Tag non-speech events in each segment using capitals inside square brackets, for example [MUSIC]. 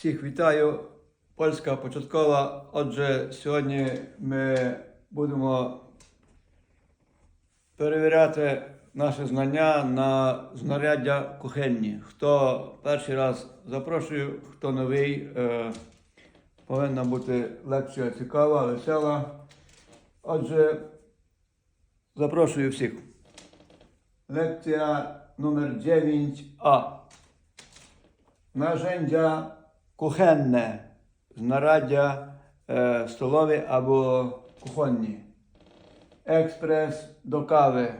Всіх вітаю. Польська початкова. Отже, сьогодні ми будемо перевіряти наше знання на знаряддя кухенні. Хто перший раз запрошую, хто новий, е, повинна бути лекція цікава, весела. Отже, запрошую всіх. Лекція номер 9А. Narzędzia kuchenne, знаряддя е, столові або кухонні. Експрес до кави.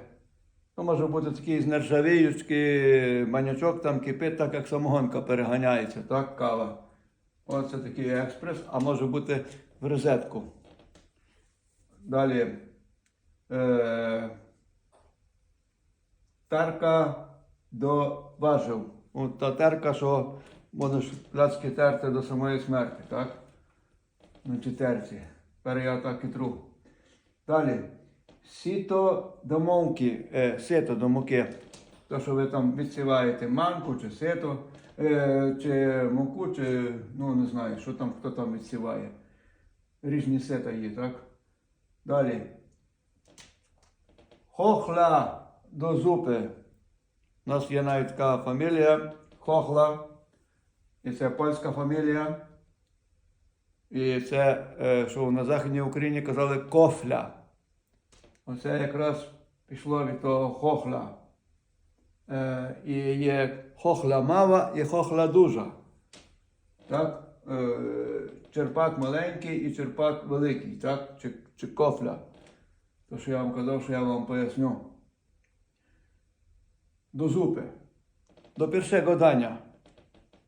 Ну, може бути такий з нержавіючки, манячок там кипить, так як самогонка переганяється, так, кава. Оце такий експрес, а може бути в розетку. Далі. Е, тарка до важив. От та терка, що можеш пляцки терти до самої смерті, так? На терці. Тепер я так і тру. Далі. Сіто до мовки, е, сито до муки. То, що ви там відсіваєте манку чи сито, е, чи муку, чи ну не знаю, що там хто там відсіває. Різні сета є, так? Далі. Хохла до зупи. У нас є навіть така фамілія Хохла. І це польська фамілія. І це, е, що на Західній Україні казали кофля. Оце якраз пішло від того хохла. Е, І є хохла мава і хохла дужа. Так? Е, Черпак маленький і черпак великий, так? Чи, чи кофля. То, що я вам казав, що я вам поясню do zupy, do pierwszego dania,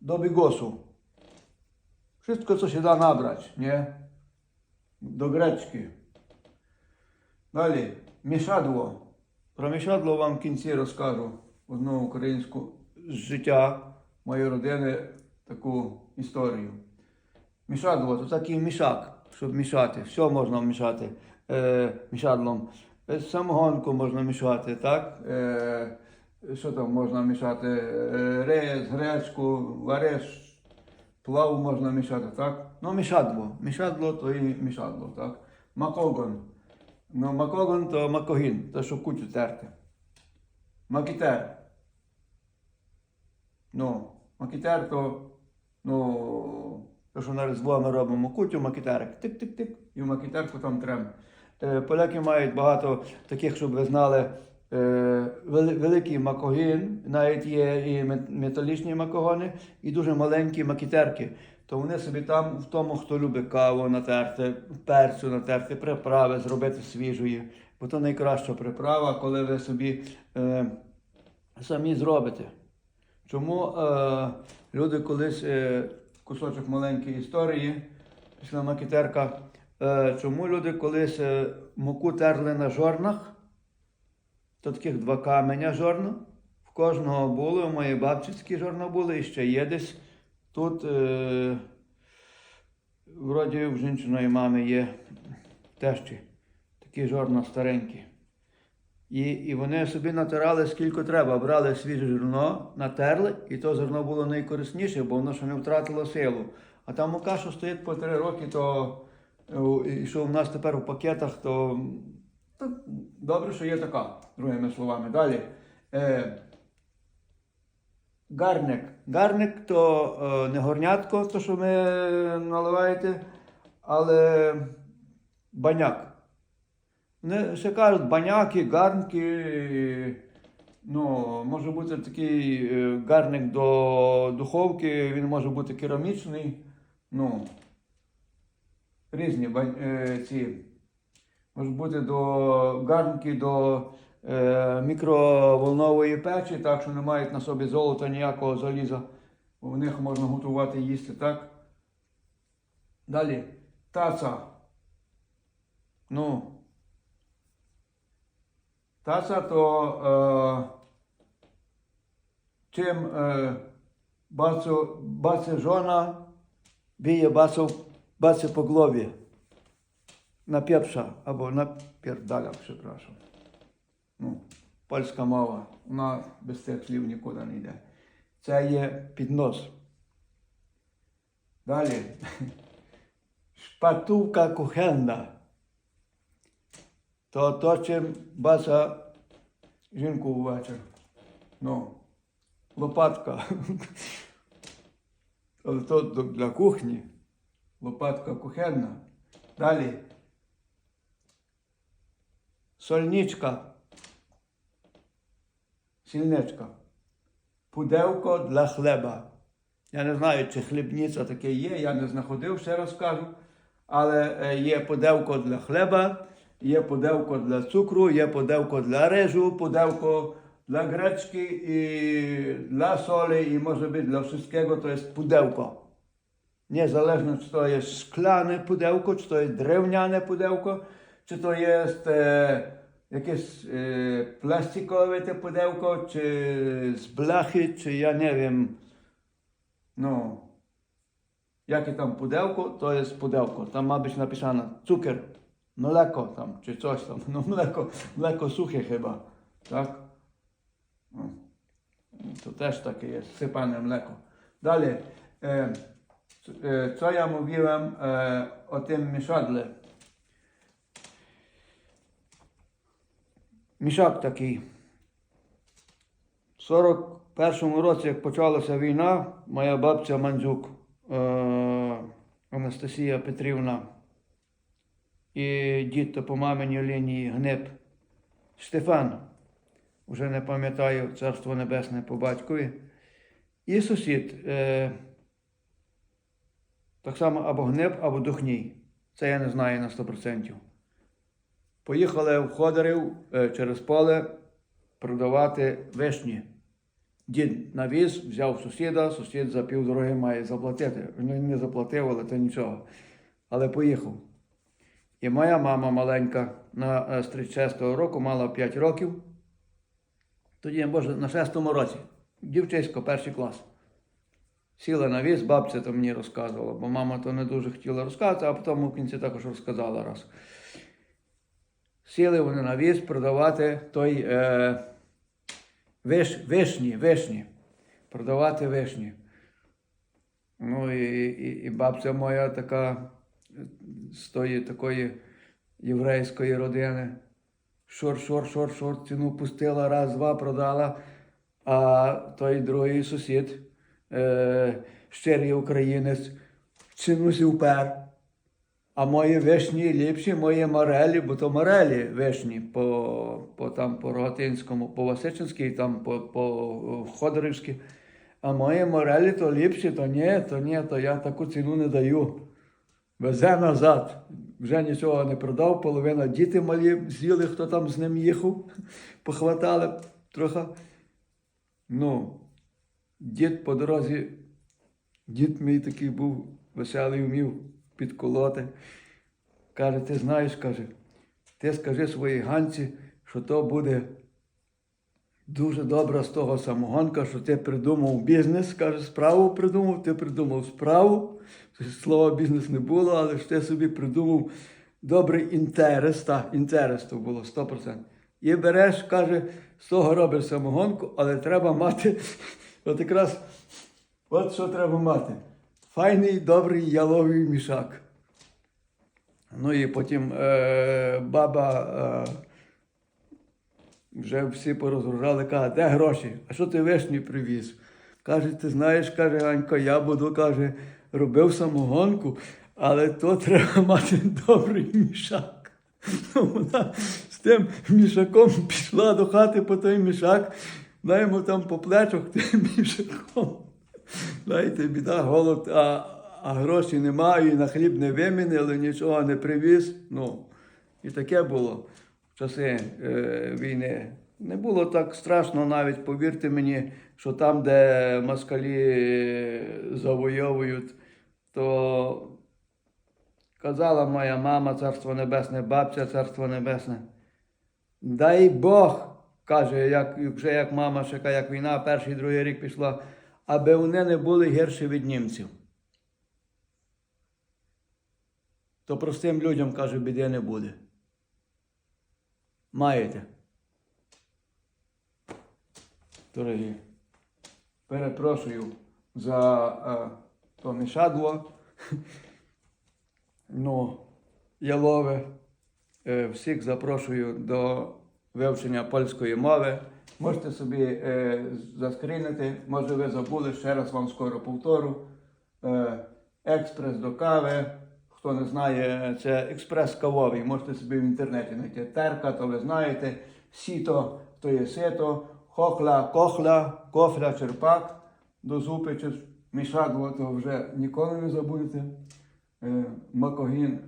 do bigosu. Wszystko, co się da nabrać, nie? Do greczki. Далі, мішадло. Про мішадло вам в кінці розкажу одну українську з життя моєї родини таку історію. Мішадло це такий мішак, щоб мішати. Все можна мішати е, мішадлом. Самогонку можна мішати, так? Е, що там можна мішати? Е, Рис, гречку, вариш, плаву можна мішати, так? Ну, мішадло. Мішадло то і мішадло, так? Макогон. Ну, макогон то макогін, то що кучу терти. Макітер. Ну, макітер то, ну, то, що на різдво ми робимо кутю, макітерик. Тик-тик-тик. І в макітерку там треба. Е, Поляки мають багато таких, щоб ви знали, великий макогін, навіть є і металічні макогони, і дуже маленькі макітерки. То вони собі там, в тому, хто любить каву натерти, перцю натерти, приправи зробити свіжої. Бо то найкраща приправа, коли ви собі е, самі зробите. Чому е, люди колись е, кусочок маленької історії після макітерка, е, чому люди колись е, муку терли на жорнах? То таких два каменя жорна. В кожного було, у моєї бабці такі жорна були, і ще є десь. Тут, е, вроді, в жінчиної мами є тещі, такі жорна старенькі. І, і вони собі натирали скільки треба, брали свіже зерно, натерли, і то зерно було найкорисніше, бо воно ще не втратило силу. А там мука, що стоїть по три роки, то е, і що в нас тепер у пакетах, то, добре, що є така, другими словами. Далі. Е, гарник. Гарник то е, не горнятко, то що ви наливаєте, але баняк. Вони ще кажуть, баняки, гарнки. Ну, може бути такий е, гарник до духовки, він може бути керамічний. Ну, різні бань- е, ці. Може бути до гарнки до е, мікроволнової печі, так що не мають на собі золота ніякого заліза. В них можна готувати їсти, так? Далі. Таца. Ну, Таца то е, чим е, бацу, баце жона бije бацу, баце по głowie. Na pieprza, albo na pierdala, przepraszam. Ну, польська мова, вона без цих слів нікуди не йде. Це є піднос. Далі. [LAUGHS] Шпатулка кухенна. То то, чим бача жінку ввечір. Ну, лопатка. [LAUGHS] Але то для кухні. Лопатка кухенна. Далі. Сольничка. Сільничка. Пудевко для хліба. Я не знаю, чи хлібниця таке є, я не знаходив, ще раз кажу. Але е, є подевко для хліба, є подевко для цукру, є подевко для рижу, подевко для гречки і для солі, і може бути для wszystkiego, to jest pudełko. Niezależnie, czy to jest szklane pudełko, czy to jest drewniane pudełko, czy to jest e, jakieś e, plastikowe te pudełko, czy z blachy, czy ja nie wiem, no, jakie tam pudełko, to jest pudełko. Tam ma być napisane cukier, mleko tam, czy coś tam. No mleko, mleko suche chyba, tak? No. To też takie jest, sypane mleko. Dalej, e, e, co ja mówiłem e, o tym mieszadle? Мішак такий. В 41-му році, як почалася війна, моя бабця Мандзюк е- Анастасія Петрівна і дід по маминій лінії Гнеп Штефан, уже не пам'ятаю, царство небесне по батькові. І сусід, е- так само або Гнеп, або Духній. Це я не знаю на 100%. Поїхали в Ходорів е, через поле продавати вишні. Дід навіз, взяв сусіда, сусід за півдороги має заплатити. Він не заплатив, але то нічого. Але поїхав. І моя мама маленька на е, з 36-го року мала 5 років. Тоді, може, на 6-му році. Дівчисько, перший клас. Сіла на віз, бабця то мені розказувала, бо мама то не дуже хотіла розказувати, а потім в кінці також розказала раз. Сіли вони на віз продавати той е, виш, вишні, вишні. Продавати вишні. Ну і, і, і бабця моя така з тої такої єврейської родини. Шор, шор, шор, шор, ціну пустила, раз, два продала. А той другий сусід, е, щирий українець, ціну сі впер. А мої вишні ліпші, мої морелі, бо то морелі вишні по, по, там, по Рогатинському, по Васичинській, там по, по Ходорівській. А мої морелі то ліпші, то ні, то ні, то я таку ціну не даю. Везе назад. Вже нічого не продав, половина діти малі з'їли, хто там з ним їхав, [LAUGHS] похватали трохи. Ну, дід по дорозі, дід мій такий був веселий, вмів підколоти. Каже, ти знаєш, каже, ти скажи своїй ганці, що то буде дуже добра з того самогонка, що ти придумав бізнес, каже, справу придумав, ти придумав справу. Слова бізнес не було, але ж ти собі придумав добрий інтерес, так, інтерес то було 100%. І береш, каже, з того робиш самогонку, але треба мати, [LAUGHS] от якраз, от що треба мати. Файний, добрий яловий мішак. Ну і потім е, баба е, вже всі порозгружали, каже, де гроші? А що ти вишні привіз? Каже, ти знаєш, каже Анька, я буду, каже, робив самогонку, але то треба [LAUGHS] мати добрий мішак. Ну, Вона з тим мішаком пішла до хати по той мішак, даємо там по плечах тим мішаком. Знаєте, біда, голод, а, а грошей немає, і на хліб не вимінили, нічого не привіз. Ну, і таке було в часи е, війни. Не було так страшно навіть, повірте мені, що там, де москалі завойовують, то казала моя мама, царство небесне, бабця, царство небесне. Дай Бог, каже, як, вже як мама ще як війна, перший другий рік пішла, аби вони не були гірші від німців. То простим людям, каже, біди не буде. Маєте. Дорогі, перепрошую за е, то мішадло. [LAUGHS] Ну, ялове. Е, Всіх запрошую до вивчення польської мови. Можете собі е, заскрінити, може ви забули, ще раз вам скоро повторю. Е, експрес до кави. Хто не знає, це експрес кавовий. Можете собі в інтернеті знайти. Терка, то ви знаєте. Сіто, то є сито, хохла, кохла, кофля, черпак до зупи чи мішадло, то вже ніколи не забудете. Е, Макогін,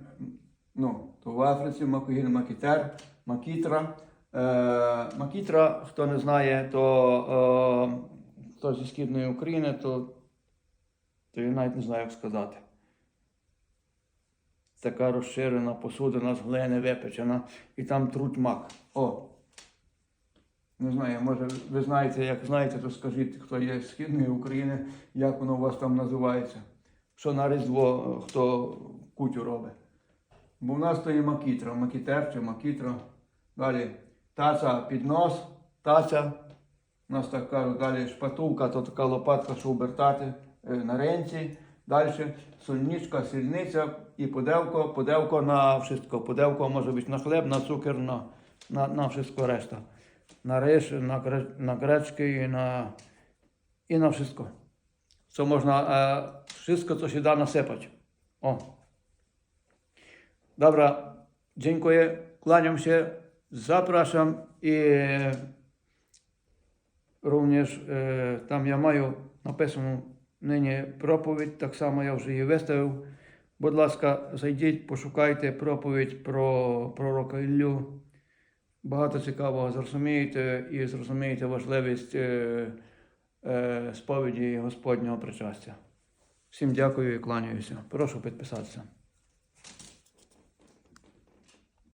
ну, то в Африці Макогін, Макітер, Макітра. Е, Макітра, хто не знає, то е, хто зі Східної України, то, то я навіть не знаю, як сказати. Така розширена посудина з глини випечена, і там труть мак. О! Не знаю, може ви знаєте, як знаєте, то скажіть, хто є з Східної України, як воно у вас там називається. Що на Різдво е, хто кутю робить. Бо в нас то є макітра, макітер чи макітра. Далі таця під нос, таця. У нас так кажуть, далі шпатулка, то така лопатка, що обертати е, на ренці. Далі сольничка, сільниця і подевко, подевко на wszystko. Подевко може бути на хліб, на цукер, на, на, на wszystko решта. На рис, на, на гречки і на, і на e, wszystko co się da nasypać. O. Dobra, dziękuję, kłaniam się, zapraszam i również e, tam ja маю написану нині проповідь, так само я вже її виставив. Будь ласка, зайдіть, пошукайте проповідь про пророка Іллю. Багато цікавого зрозумієте і зрозумієте важливість е, е, сповіді Господнього причастя. Всім дякую і кланяюся. Прошу підписатися.